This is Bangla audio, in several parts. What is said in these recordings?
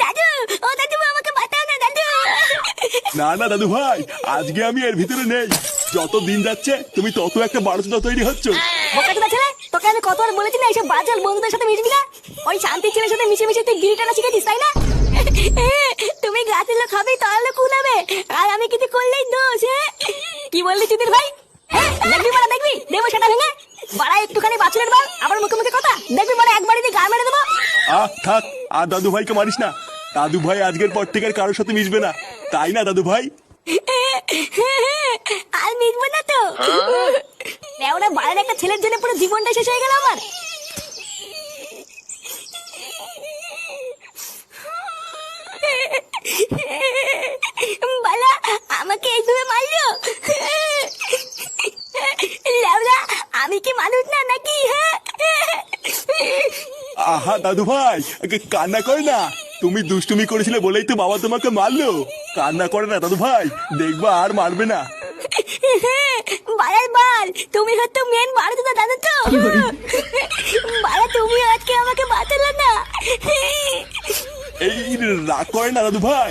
দাদু ও দাদু আমাকে বাঁচাও না দাদু। না না দাদু ভাই আজকে আমি এর ভিতরে নেই। যত দিন যাচ্ছে তুমি তত একটা বারোচোদা তৈরি হচ্ছ। তোকে আমি কতবার বলেছি না এইসব বাজার বন্ধুদের সাথে মিশবি না? ওই শান্তি ছেলের সাথে মিশে মিশে তুই গিরিটা না শিখেছিস তাই না? তুমি গাছের লোক হবে তাহলে কুলাবে আর আমি কিছু করলেই দোষ হ্যাঁ? কি বললি চুদির ভাই? হ্যাঁ, দেখবি বড়া দেখবি? দেবো সেটা ভেঙে। বাড়া একটুখানি বাছুরের বল আবার মুখে মুখে কথা। দেখবি বড়া একবারই দিয়ে গা মেরে দেবো। আহ, থাক, আর দাদু ভাইকে মারিস না। দাদু ভাই আজকের পর থেকে কারোর সাথে মিশবে না। তাই না, দাদু ভাই? আর মিটবো না তো। একটা ছেলের জন্য পুরো জীবনটা শেষ হয়ে গেল আমার। বালা, আমাকে এইভাবে মারলো? আমি কি মানুষ না, নাকি? হ্যাঁ? আহা দাদু ভাই কান্না করে না? তুমি দুষ্টুমি করেছিলে বলেই তো বাবা তোমাকে মারলো। কান্না করে না দাদু ভাই দেখবা আর মারবে না। বাড়ার বাল তুমি হয়তো মেন বাড়াতে তো। জানো তো বাড়া তুমি আজকে আমাকে বাঁচালো না। এই রাগ করে না দাদু ভাই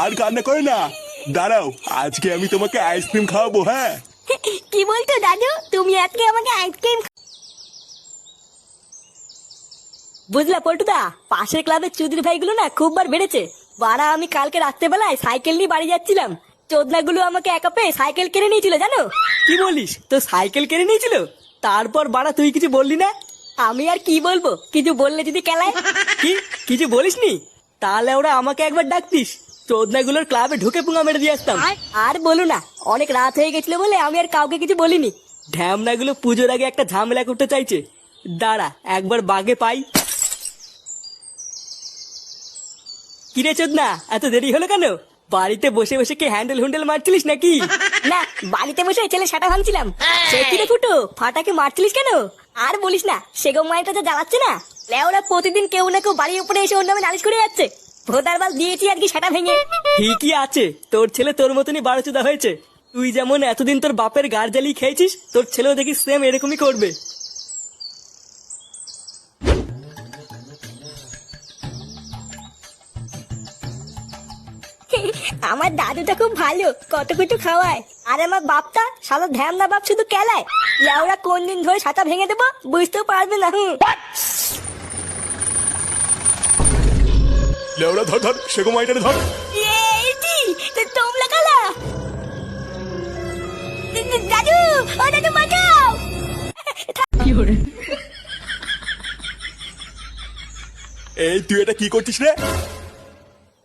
আর কান্না করে না। দাঁড়াও আজকে আমি তোমাকে আইসক্রিম খাওয়াবো হ্যাঁ? কি বলতো দাদু? তুমি আজকে আমাকে আইসক্রিম বুঝলা পল্টুদা পাশের ক্লাবের চুদির ভাইগুলো না খুব বার বেড়েছে। বাড়া আমি কালকে রাত্রেবেলায় সাইকেল নিয়ে বাড়ি যাচ্ছিলাম। চোদনাগুলো আমাকে একা পেয়ে সাইকেল কেড়ে নিয়েছিল জানো? কি বলিস? তো সাইকেল কেড়ে নিয়েছিল? তারপর বাড়া তুই কিছু বললি না? আমি আর কি বলব? কিছু বললে যদি কেলায়। কি? কিছু বলিসনি? তাহলে ওরা আমাকে একবার ডাকতিস। চোদনাগুলোর ক্লাবে ঢুকে পুঙা মেরে দিয়ে আসতাম। আর বলো না অনেক রাত হয়ে গেছিল বলে আমি আর কাউকে কিছু বলিনি। ঢ্যামনাগুলো পুজোর আগে একটা ঝামেলা করতে চাইছে। দাঁড়া একবার বাগে পাই। কিরে চোদনা এত দেরি হলো কেন? বাড়িতে বসে বসে কি হ্যান্ডেল হুন্ডেল মারছিলিস নাকি? না বাড়িতে বসে ছেলে সাটা ভাঙছিলাম। সে কি রে ফুটো ফাটাকে মারছিলিস কেন? আর বলিস না সেগো মাইটা তো জ্বালাচ্ছে না। লেওরা প্রতিদিন কেউ না কেউ বাড়ির উপরে এসে ওর নামে নালিশ করে যাচ্ছে। ভোদার বাল দিয়েছি আর কি সেটা ভেঙে। ঠিকই আছে তোর ছেলে তোর মতনই বারোচুদা হয়েছে। তুই যেমন এতদিন তোর বাপের গার জ্বালিয়ে খেয়েছিস তোর ছেলেও দেখি সেম এরকমই করবে। আমার দাদুটা খুব ভালো কত কিছু খাওয়ায়। আর আমার বাপটা সাদা ধ্যান না বাপ শুধু কেলায়। লেওরা কোন দিন ধরে সাটা ভেঙে দেবো বুঝতেও পারবে না হুম। লেওড়া ধর ধর সেগো মাইটারে ধর। তোমরা কালা। দাদু ও দাদু বাঁচাও। এই তুই এটা কি করছিস রে?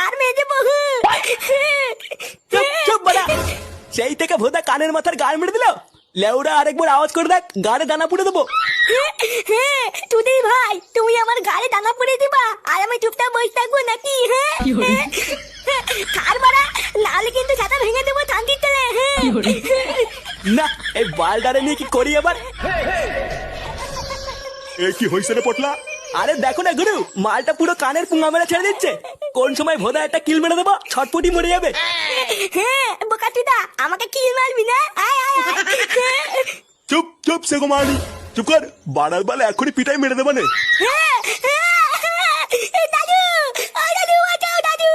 গার মেরে দেবো চুপ চুপ বাড়া সেই থেকে ভোদা কানের মাথার গাল মেরে দিল। লেউরা আরেকবার আওয়াজ করে দেখ গাড়ে দানা পুড়ে দেবো। হ্যাঁ তুই ভাই তুমি আমার গাড়ি দানা পরে দিবা? আর আমি চুপচাপ বসে থাকব নাকি? হ্যাঁ কার মারা নাহলে কিন্তু ছাতা ভেঙে দেবো চলে হ্যাঁ না এই বালডারে নিয়ে কি করি আবার? এ কি হয়েছে রে পটলা? আরে দেখো না গুরু মালটা পুরো কানের পুঙ্গা মেরে ছেড়ে দিচ্ছে। কোন সময় ভোদা একটা কিল মেরে দেবো ছটপটি মরে যাবে। হ্যাঁ বোকাটিদা আমাকে কিল মারবি না? আয় আয় আয়। চুপ চুপ সে মানি চুপ কর বাড়ার বালে এখনই পিটাই মেরে দেবো না। দাদু দাদু দাদু।